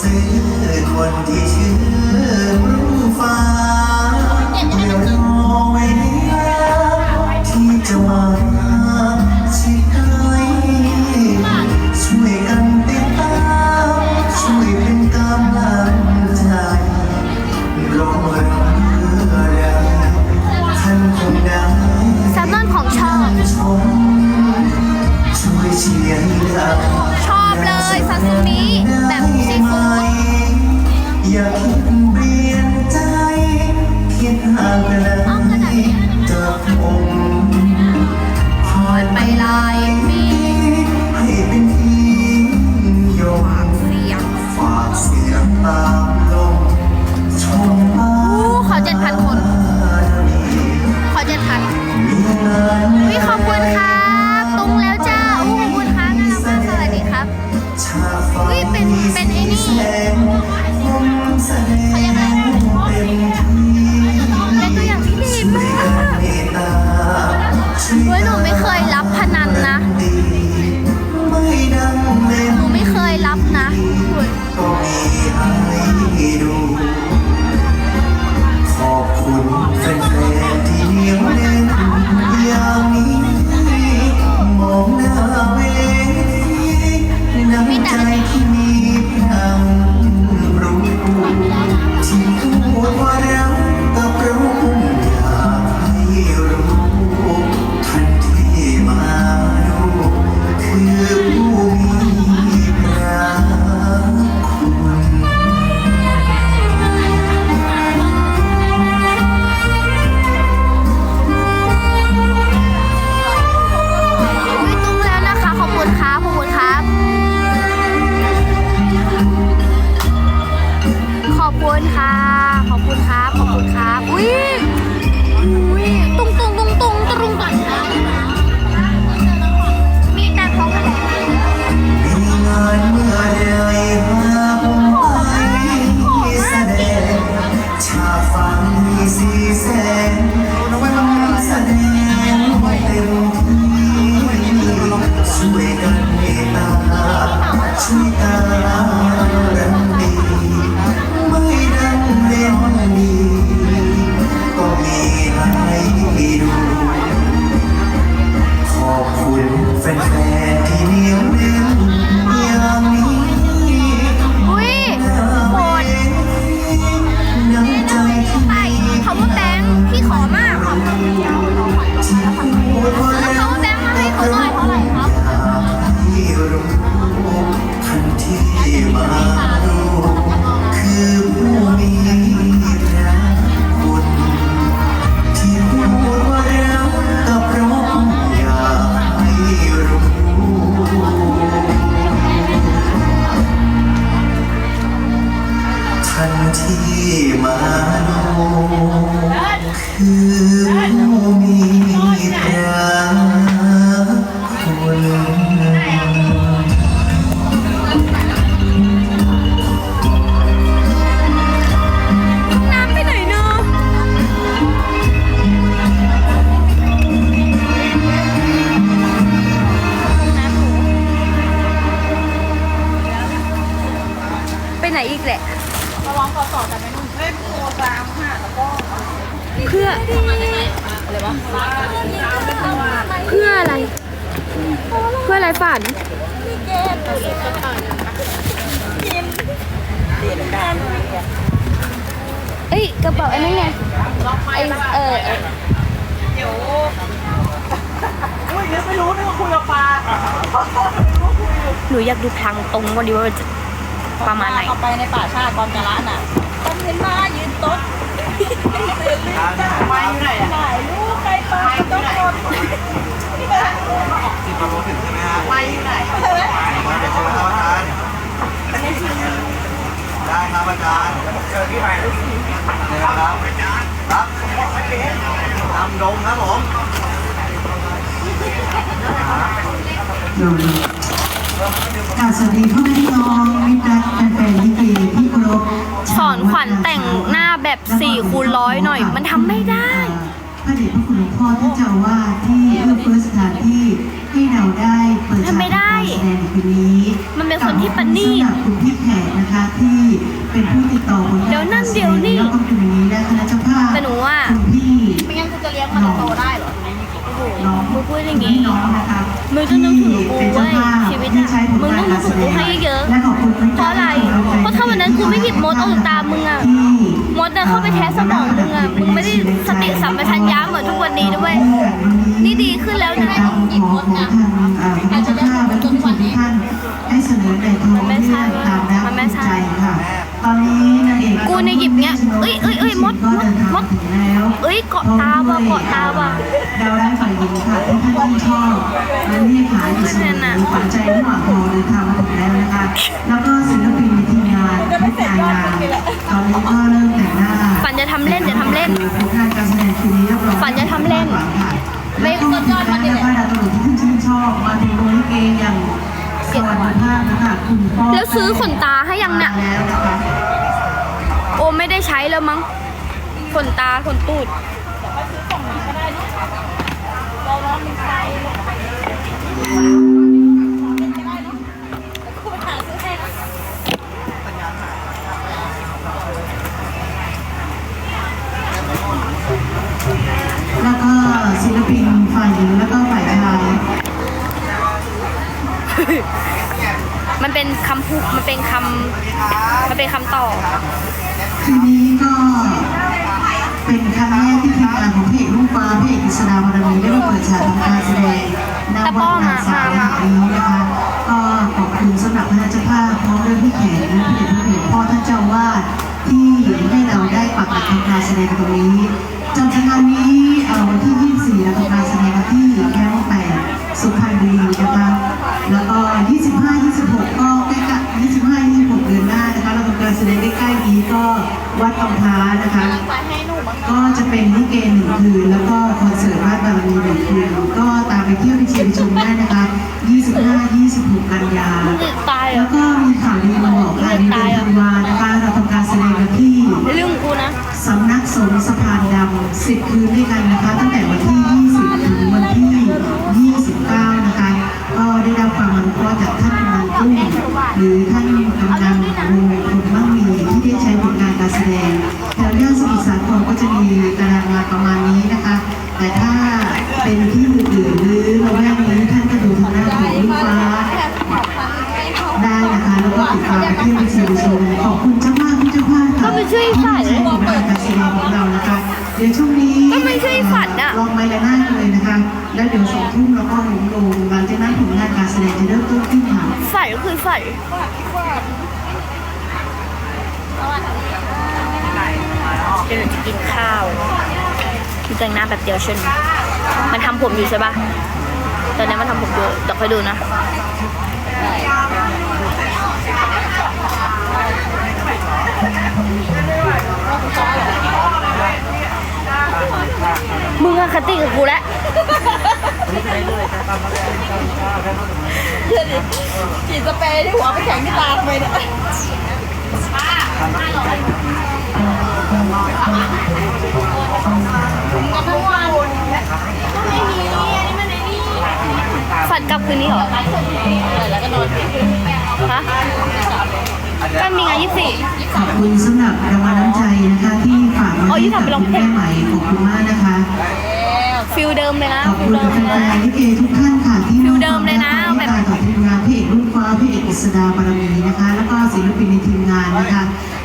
ซื้อคนที่ชื่อ พันมีงานวิขอบคุณ ชาฝันมีสีแสง ทันที่มาดูคือผู้มีพระคุณน้ำไปไหนเนาะไปไหนอีกแหละ ระวังต่อต่อจากไปนู่นเฮ้ยโทรตามค่ะแล้วก็เพื่ออะไรวะตามไปตลาดเพื่ออะไร เพื่ออะไรฝันพี่เกดประสบการณ์กินกินกันเอ้ยกระเป๋าอันนั้นไงล็อกไม้ไอแล้วเออเออเดี๋ยวอุ้ยเดี๋ยวไม่รู้นึกว่าคุยกับปลาหนูอยากดูพลังตรงว่าดีว่ามันจะ ประมาณไหนเข้าไปในป่าชาติกอนกาละน่ะต้องเห็นมายืนโต๊ดไปอยู่ไหนอะถ่ายรูปใครไปต้องกดสิบโลถึงใช่ไหมฮะไปอยู่ไหนเดี๋ยวเชิญครับอาจารย์ได้ครับอาจารย์เชิญพี่ใหม่เลยครับครับทำดงครับผมค่ะสวัสดีพ่อแม่พี่น้องมิตร อนขวัญแต่งหน้าแบบสี่คูณร้อยหน่อย มันทำไม่ได้ พระเดชพระคุณพ่อท่านเจ้าว่าที่เที่เราได้เปิดฉากทำม่ได้กแสดงนคืนนี้มันเป็นคนที่ปนี่สำหรับคุณพี่แขกนะคะที่เป็นผู้ติดต่อผลงานเดี๋ยวนั่นเดี๋ยวนี่ แล้วก็คุณนี้และคณะเจ้าภาพแต่หนูว่าคุณพี่ไม่งั้นคุณจะเลี้ยงมันจะโตได้เหรอ น้องพูดอย่างงี้ น้องนะคะ กถึงกูเว้ยชีวิตอะมึงต้องนึกถึงกูให้เยอะและขอบคุณเพราะอะไร เพราะถ้าวันนั้นกูไม่หยิบมดออกจากตามึงอะที่มดเดินเข้าไปแทะสมองมึงอะมึงไม่ได้สติสัมปชัญญะเหมือนทุกวันนี้ด้วยนี่ดีขึ้นแล้วนะการขอของทางอ่าพระเจ้าข้าบรรทุกทุกท่านให้เสนอในทองเรื่องตามน้ำใจค่ะตอนนี้นางเอ กกูเนี่ยหยิบเงี้ยเอ้ยเอ้ยเอ้ยมดก็เดินทางมดถึงแล้วเอ้ยเกาะตาว่ะเกาะตาว่ะดาวร้ายฝ่ายหญิงค่ะที่ท่านที่ชอบและเรียกหาอยู่เสมอขวัญใจระหว่างรอเดินทางมาถึงแล้วนะคะ แล้วก็ศิลปินในทีมงานทุกงานงานตอนนี้ก็เริ่มแต่งหน้าฝันจะทำเล่นจะทำเล่นผลงานการแสดงคืนนี้รับรองฝันจะทำเล่นไม่ก็ยอดมันนี่แหละว่าดาวตลกที่ท่านชื่นชอบมาถึงตรงนี้เองอย่างสวัสดิภาพนะคะคุณพ่อแล้วซื้อขนตาให้ยังเนี่ย แล้วนะคะโอไม่ได้ใช้แล้วมั้งขนตาขนตูด มีได้มาเปิดฉากทำการแสดงณวัดนางสาวแห่งนี้นะคะ ก็ขอบคุณสำหรับพระเจ้าภาพพร้อมด้วยพี่แขกและพี่เด็กพี่เด็กพ่อท่านเจ้าวาดที่ให้เราได้ปักหลักทำการแสดงตรงนี้จำงานนี้เอ่อวันที่ 24เราทำการแสดงที่แคมป์แปดสุพรรณบุรีนะคะแล้วก็ 25 26 ก็ใกล้ๆ25 26 เดือนหน้านะคะเราทำการแสดงใกล้ๆนี้ก็วัดกำพร้านะคะ ก็จะเป็นลิเกหนึ่งคืนแล้วก็คอนเสิร์ตวัดบารมีหนึ่งคืนก็ตามไปเที่ยวไปเชียร์ไปชมได้นะคะ 25 26 กันยามึงจะตายเหรแล้อวก็มีข่าวดีมาบอกค่ะในเดือนธันวานะคะเราทำการแสดงกันที่เรื่องกูนะสำนักสงฆ์สะพานดำ10 คืนด้วยกันนะคะ ตั้งแต่วันที่ 20 ถึงวันที่ 29 นะคะ ก็ได้รับความอนุเคราะห์จากท่านกำนันกุ้งหรือท่านกำนันวงผลมั่งมีที่ได้ใช้ผลงานการแสดงแถวย่านสมุทรสาครก็จะมีตารางงานประมาณนี้นะคะ แต่ถ้า เป็นที่อื่นๆหรือละแวกนี้ท่านก็ดูทางหน้าของลูกฟ้าได้นะคะแล้วก็ติดตามไปเที่ยวไปเชียร์ไปชมขอบคุณเจ้าภาพผู้เจ้าภาพค่ะก็ไม่ช่วยฝันที่ใช้ผลงานการแสดงของเรานะคะเดี๋ยวช่วงนี้ก็ไม่ช่วยฝันอะลองไปละหน้ากันเลยนะคะ แล้วเดี๋ยวสองทุ่มเราก็ลงลงหลังจากนั้นผลงานการแสดงจะเริ่มต้นขึ้นค่ะฝันก็คือฝันเดี๋ยวหนูจะกินข้าวมีแต่งหน้าแบบเดียวเช่น มันทำผมอยู่ใช่ปะตอนนี้มันทำผมอยู่เดี๋ยวค่อยดูนะมึงอะคติกับกูแล้วเชื่อดิฉีดสเปรย์ที่หัวไปแข็งที่ตาทำไมเนี่ย กลับคืนนี้เหรอแล้วก็นอนฮะก็มีงานยี่สิบขอบคุณสำหรับรางวัลน้ำใจนะคะ ที่ฝากมาอ๋อยี่ให้สิบกับไปลงคุณแม่ใหม่ขอบคุณมากนะคะ ฟิลเดิมเลยนะขอบฟิคุลณเดิมแฟเลยนนะๆลิเกทุกท่านค่ะที่ฟิลเดิมเลยนะแบบต่อทีมงานเพจรุ่นฟ้าเพจอิสดาบารมีนะคะ แล้วก็ศิลปินในทีมงานนะคะ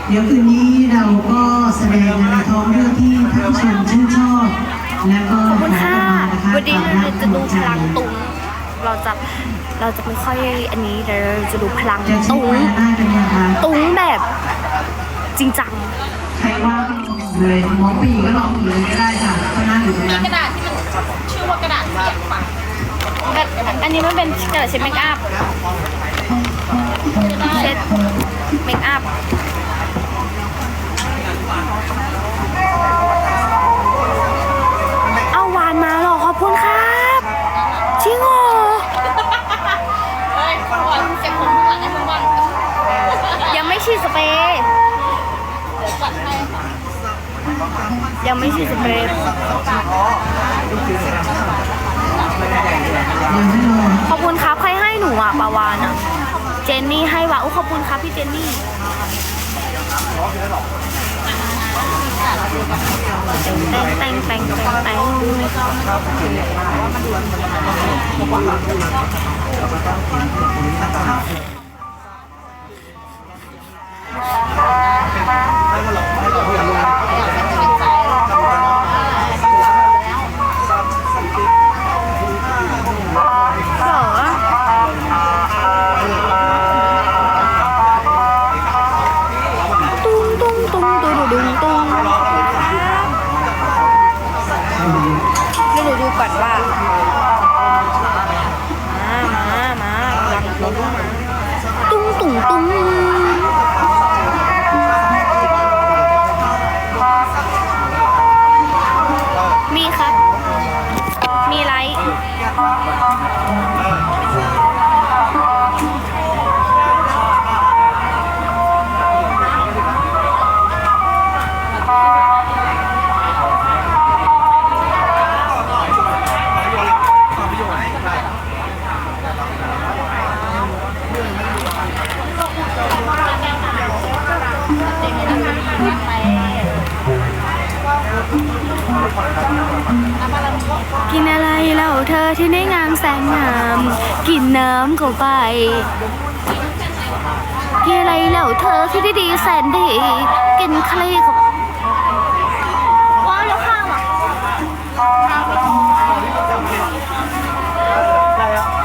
เดี๋ยวคืนนี้เราก็แสดงในท้องเรื่องที่ท่านผู้ชมชื่นชอบ และก็ขอบคุณค่ะนะคะวันนี้ตามเรารับจะดูพใจลังตุง เราจะเราจะไม่ค่อยอันนี้แต่เราจะดูพลังจะเช็คตุงไว้ได้เป็นยังไงตุงแบบจริงจังใครว่าก็ลองเลยหมอปีก็ลองเลยก็ได้ค่ะก็นั่งอยู่ตรงนั้นกระดาษที่มันชื่อว่ากระดาษเปียกปะแบบอันนี้มันเป็นกระดาษเช็ดเมคอัพเช็ดเมคอัพ ฉีดสเปรย์ยังไม่ฉีดสเปรย์ขอบคุณครับใครให้หนูอะปาวานอะ เจนนี่ให้ว่ะโอ้ขอบคุณครับพี่เจนนี่ขแต่งแต่งแต่งแต่งแต่ง ให้ก็ลงให้ก็ลง กินอะไรเล่าเธอที่ในงามแสนงาม กินน้ำเข้าไป กินอะไรเล่าเธอที่ดีๆแสนดี กินใครเข้าว้าวแล้วข้าวอะ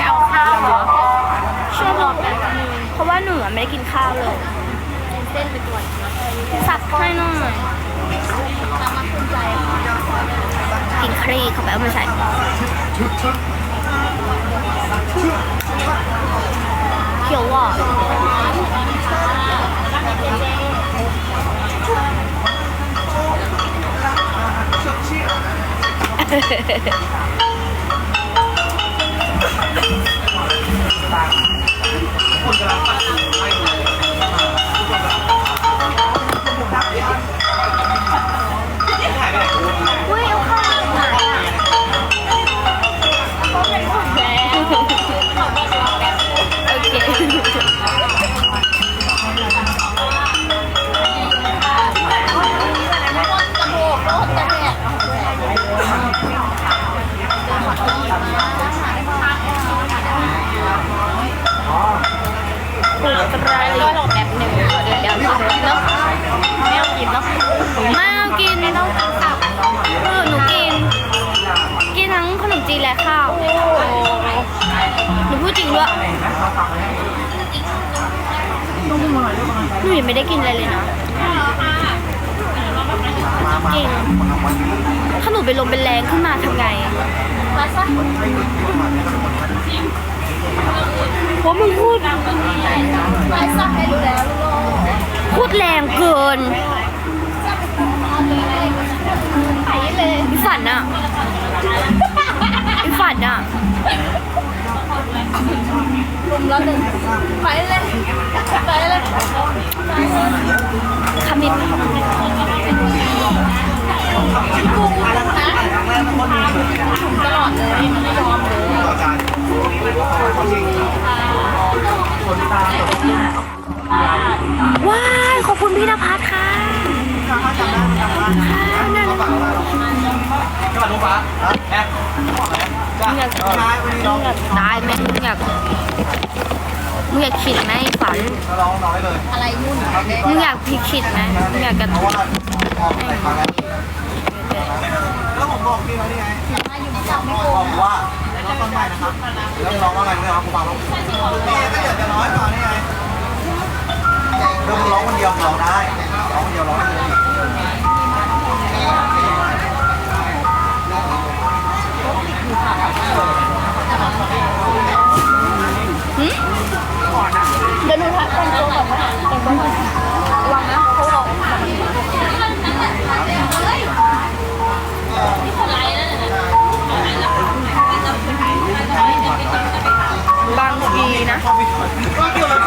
จะเอาข้าวเหรอช่วยบอกแบบนึงเพราะว่าหนูอะไม่ได้กินข้าวเลยเส้นไปตรวจสับให้หน่อย กินครีเข้าไปเอามาใส่เขียวหวานอุ้ หนูยังไม่ได้กินอะไรเลยนะจริงถ้าหนูเป็นลมเป็นแรงขึ้นมาทำไงมาซะเพราะมึงพูดมาซะให้รู้แล้วลูกพูดแรงเกินไปเลยพี่ฝันอะพี่ฝันอะ ลุมแล้วหนึ่งไปเลย ไปเลยคำนี้กุ้งนะตลอดเลยไม่ยอมเลยว้ายขอบคุณพี่นภัสค่ะค่ะน่ารักมึงอยากมึงอยากตายไหมมึงอยาก มึงอยากขิดไหมฝันอะไรมุ่นมึงอยากพิขิดไหมมึงอยากกันแล้วผมบอกพี่เขานี่ไงบอกว่าเราต้นใหม่นะครับแล้วร้องว่าไรเนี่ยครับผมฟังแล้วนี่ก็อยากจะร้อยก่อนี่ไงเรื่องร้องคนเดียวร้องได้ วังนะเขาบอกนี่คนไรนั่นน่ะบางทีนะ ก็เกี่ยวนะ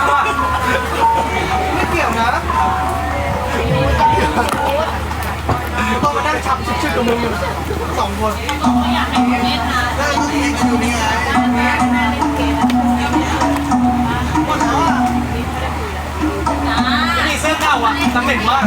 ไม่เกี่ยวนะต้องมานั่งชับชึกๆกับมึงอยู่สองคนแล้วมึงมีคิวนี่ไง อะนักเหม็นมาก